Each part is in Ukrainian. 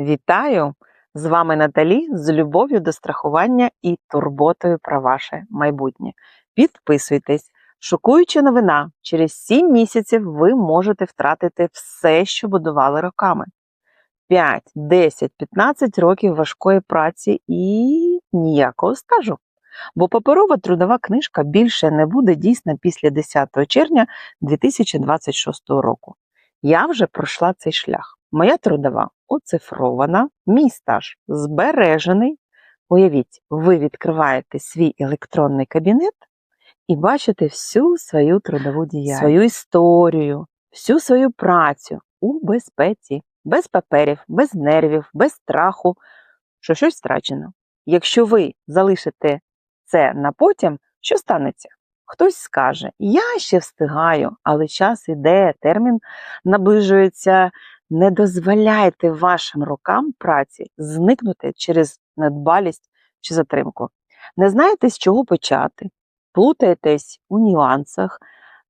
Вітаю! З вами Наталі з любов'ю до страхування і турботою про ваше майбутнє. Підписуйтесь, шокуюча новина, через 7 місяців ви можете втратити все, що будували роками. 5, 10, 15 років важкої праці і ніякого стажу. Бо паперова трудова книжка більше не буде дійсна після 10 червня 2026 року. Я вже пройшла цей шлях. Моя трудова оцифрована, мій стаж збережений. Уявіть, ви відкриваєте свій електронний кабінет і бачите всю свою трудову діяльність, свою історію, всю свою працю у безпеці, без паперів, без нервів, без страху, що щось втрачено. Якщо ви залишите це на потім, що станеться? Хтось скаже, я ще встигаю, але час іде, термін наближується. Не дозволяйте вашим рукам праці зникнути через недбалість чи затримку. Не знаєте, з чого почати, плутаєтесь у нюансах,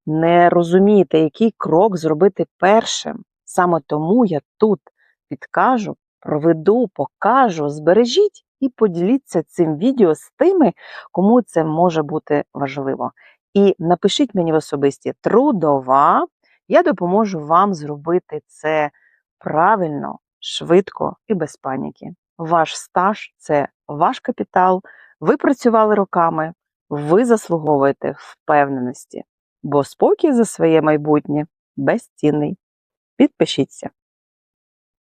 не розумієте, який крок зробити першим. Саме тому я тут підкажу, проведу, покажу, збережіть і поділіться цим відео з тими, кому це може бути важливо. І напишіть мені в особисті трудова, я допоможу вам зробити це правильно, швидко і без паніки. Ваш стаж це ваш капітал, ви працювали роками, ви заслуговуєте впевненості, бо спокій за своє майбутнє безцінний. Підпишіться.